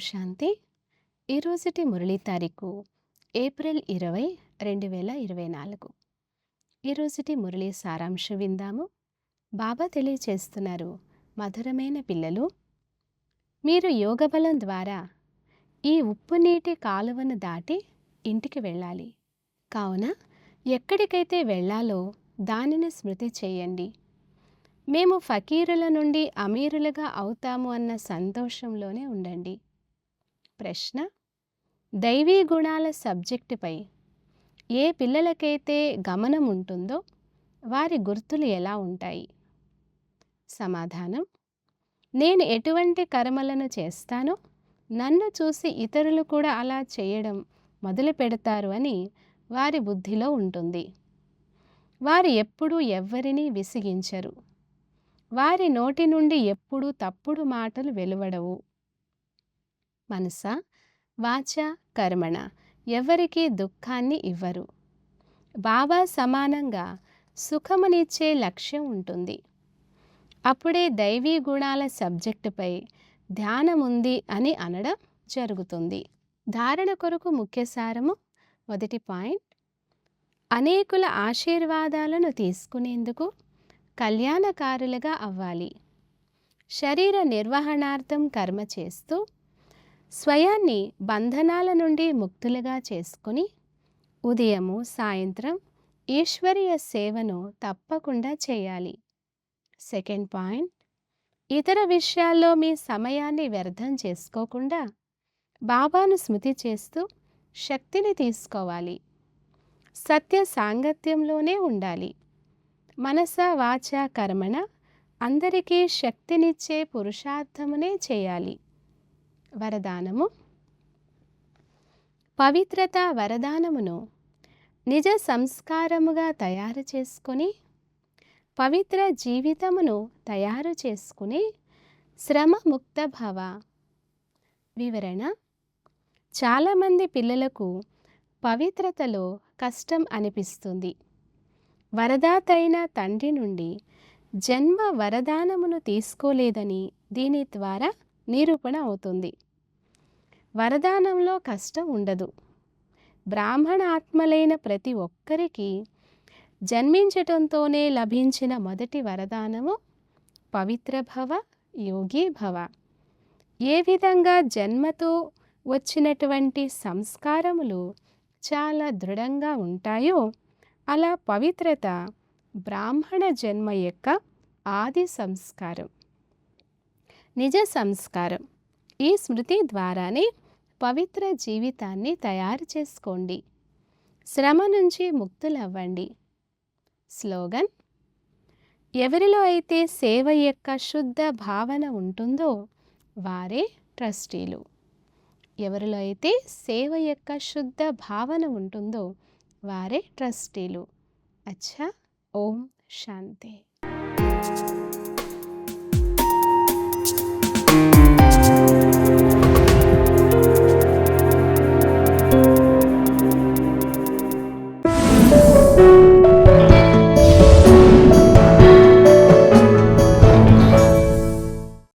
శాంతి. ఈరోజుటి మురళీ తారీఖు ఏప్రిల్ ఇరవై రెండు వేల ఇరవై నాలుగు. ఈరోజుటి మురళీ సారాంశం విందాము. బాబా తెలియచేస్తున్నారు మధురమైన పిల్లలు మీరు యోగ బలం ద్వారా ఈ ఉప్పు నీటి కాలువను దాటి ఇంటికి వెళ్ళాలి. కావున ఎక్కడికైతే వెళ్ళాలో దానిని స్మృతి చేయండి. మేము ఫకీరుల నుండి అమీరులుగా అవుతాము అన్న సంతోషంలోనే ఉండండి. ప్రశ్న దైవీ గుణాల సబ్జెక్టుపై ఏ పిల్లలకైతే గమనం ఉంటుందో వారి గుర్తులు ఎలా ఉంటాయి? సమాధానం నేను ఎటువంటి కర్మలను చేస్తానో నన్ను చూసి ఇతరులు కూడా అలా చేయడం మొదలు పెడతారు అని వారి బుద్ధిలో ఉంటుంది. వారు ఎప్పుడూ ఎవ్వరినీ విసిగించరు. వారి నోటి నుండి ఎప్పుడూ తప్పుడు మాటలు వెలువడవు. మనస? వాచ కర్మణ. ఎవరికీ దుఃఖాన్ని ఇవ్వరు. బాబా సమానంగా సుఖమునిచ్చే లక్ష్యం ఉంటుంది. అప్పుడే దైవీ గుణాల సబ్జెక్టుపై ధ్యానముంది అని అనడం జరుగుతుంది. ధారణ కొరకు ముఖ్య సారము మొదటి పాయింట్. అనేకుల ఆశీర్వాదాలను తీసుకునేందుకు కళ్యాణకారులుగా అవ్వాలి. శరీర నిర్వహణార్థం కర్మ చేస్తూ స్వయాన్ని బంధనాల నుండి ముక్తులుగా చేసుకుని ఉదయము సాయంత్రం ఈశ్వరీయ సేవను తప్పకుండా చేయాలి. సెకండ్ పాయింట్ ఇతర విషయాల్లో మీ సమయాన్ని వ్యర్థం చేసుకోకుండా బాబాను స్మృతి చేస్తూ శక్తిని తీసుకోవాలి. సత్య సాంగత్యంలోనే ఉండాలి. మనస వాచ కర్మణ అందరికీ శక్తినిచ్చే పురుషార్థమునే చేయాలి. వరదానము. పవిత్రత వరదానమును నిజ సంస్కారముగా తయారు చేసుకొని పవిత్ర జీవితమును తయారు చేసుకుని శ్రమముక్త భవ. వివరణ చాలామంది పిల్లలకు పవిత్రతలో కష్టం అనిపిస్తుంది. వరదాతైన తండ్రి నుండి జన్మ వరదానమును తీసుకోలేదని దీని ద్వారా నిరూపణ అవుతుంది. వరదానంలో కష్టం ఉండదు. బ్రాహ్మణ ఆత్మలైన ప్రతి ఒక్కరికి జన్మించటంతోనే లభించిన మొదటి వరదానము పవిత్ర భవ యోగి భవ. ఏ విధంగా జన్మతో వచ్చినటువంటి సంస్కారములు చాలా దృఢంగా ఉంటాయో అలా పవిత్రత బ్రాహ్మణ జన్మ యొక్క ఆది సంస్కారం. నిజ సంస్కారం. ఈ స్మృతి ద్వారానే పవిత్ర జీవితాన్ని తయారు చేసుకోండి. శ్రమ నుంచి ముక్తులవ్వండి. స్లోగన్ ఎవరిలో అయితే సేవ యొక్క శుద్ధ భావన ఉంటుందో వారే ట్రస్టీలు. ఎవరిలో అయితే సేవ యొక్క శుద్ధ భావన ఉంటుందో వారే ట్రస్టీలు. అచ్చా ఓం శాంతి.